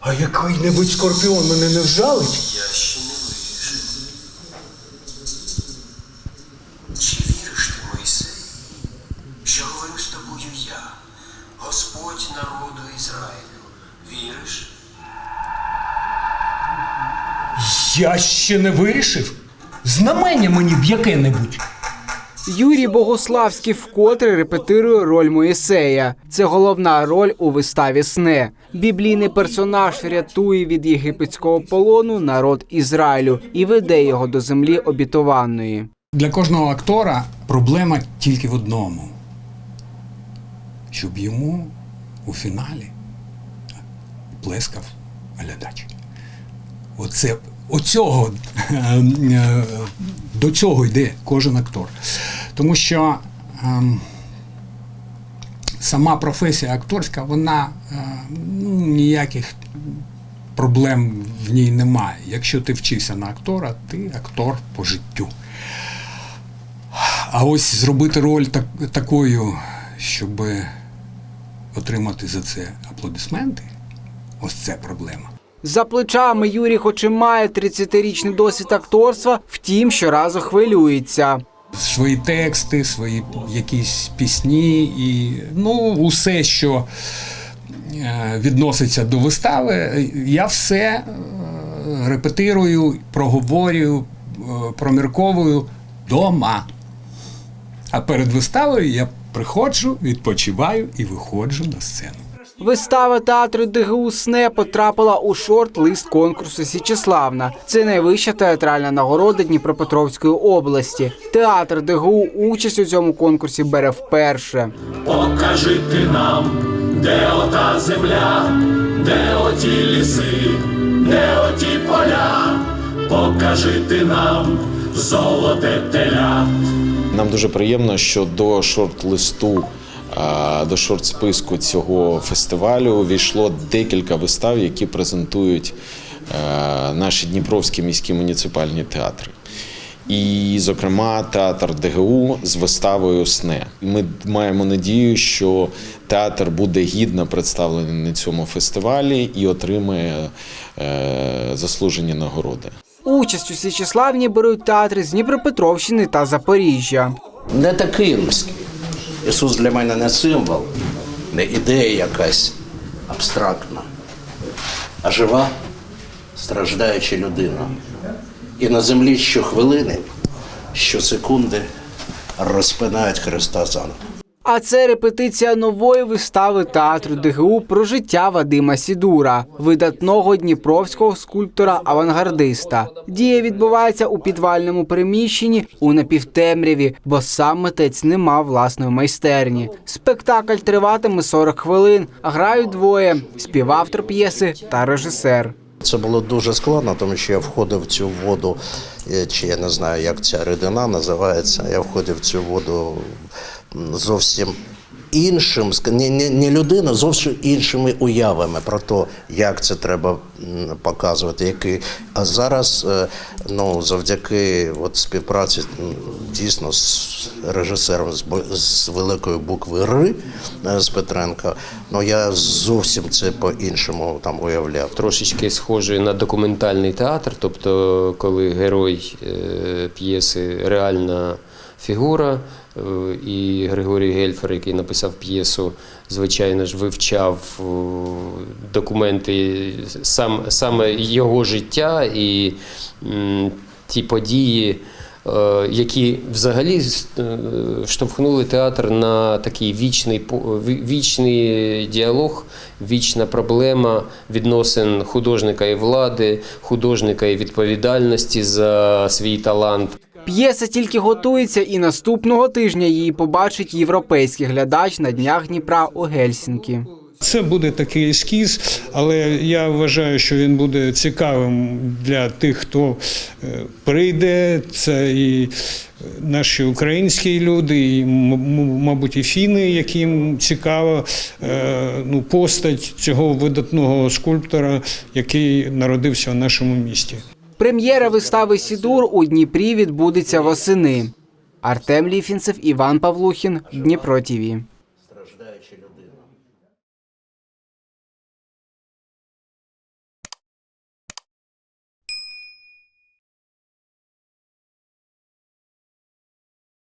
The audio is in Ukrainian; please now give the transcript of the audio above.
А який-небудь скорпіон мене не вжалить? Я ще не вирішив. Чи віриш ти, Мойсей, що говорю з тобою я, Господь народу Ізраїлю? Віриш? Я ще не вирішив. Знамення мені б яке-небудь. Юрій Богославський вкотре репетирує роль Моїсея. Це головна роль у виставі сне. Біблійний персонаж рятує від єгипетського полону народ Ізраїлю і веде його до землі обітованої. Для кожного актора проблема тільки в одному. Щоб йому у фіналі плескав глядач. Оце, оцього, до цього йде кожен актор. Тому що ем, сама професія акторська, вона е, ну, ніяких проблем в ній немає. Якщо ти вчишся на актора, ти актор по життю. А ось зробити роль так, такою, щоб отримати за це аплодисменти, ось це проблема. За плечами Юрій, хоч і має 30-річний досвід акторства, втім, щоразу хвилюється. Свої тексти, свої якісь пісні і ну, усе, що е, відноситься до вистави, я все е, репетирую, проговорюю, е, промірковую дома. А перед виставою я приходжу, відпочиваю і виходжу на сцену. Вистава театру ДГУ «Сне» потрапила у шорт-лист конкурсу Січеславна. Це найвища театральна нагорода Дніпропетровської області. Театр ДГУ участь у цьому конкурсі бере вперше. Покажи ти нам, де ота земля, де оті ліси, де оті поля, покажи ти нам золоте теля. Нам дуже приємно, що до шорт-листу, до шорт-списку цього фестивалю війшло декілька вистав, які презентують е, наші дніпровські міські муніципальні театри. І, зокрема, театр ДГУ з виставою Сне. Ми маємо надію, що театр буде гідно представлений на цьому фестивалі і отримає е, заслужені нагороди. Участь у Січеславні беруть театри з Дніпропетровщини та Запоріжжя. не такий руський. Ісус для мене не символ, не ідея якась абстрактна, а жива, страждаюча людина. І на землі щохвилини, щосекунди розпинають Христа заново. А це репетиція нової вистави театру ДГУ про життя Вадима Сідура, видатного дніпровського скульптора-авангардиста. Дія відбувається у підвальному приміщенні у напівтемряві, бо сам митець не мав власної майстерні. Спектакль триватиме 40 хвилин. Грають двоє: співавтор п'єси та режисер. Це було дуже складно, тому що я входив в цю воду, е, чи я не знаю, як ця рідина називається. Я входив в цю воду зовсім іншим, не, не, не людина, зовсім іншими уявами про те, як це треба показувати. Який. А зараз, е, ну, завдяки от співпраці дійсно з режисером з, з великої букви Р е, з Петренка, ну я зовсім це по-іншому там уявляв. трошечки схожий на документальний театр, тобто коли герой е, п'єси реальна фігура, е, і Григорій Гельфер, який написав п'єсу, звичайно ж вивчав е, документи сам, саме його життя і ті події. е, Які взагалі штовхнули театр на такий вічний вічний діалог, вічна проблема відносин художника і влади, художника і відповідальності за свій талант. П'єса тільки готується, і наступного тижня її побачить європейський глядач на днях Дніпра у Гельсінкі. Це буде такий ескіз, але я вважаю, що він буде цікавим для тих, хто е, прийде. Це і е, наші українські люди, і, мабуть, і фіни, яким цікава е, ну, постать цього видатного скульптора, який народився в нашому місті. Прем'єра вистави Сідур у Дніпрі відбудеться восени. Артем Ліфінцев, Іван Павлухін, Дніпро ТІВІ.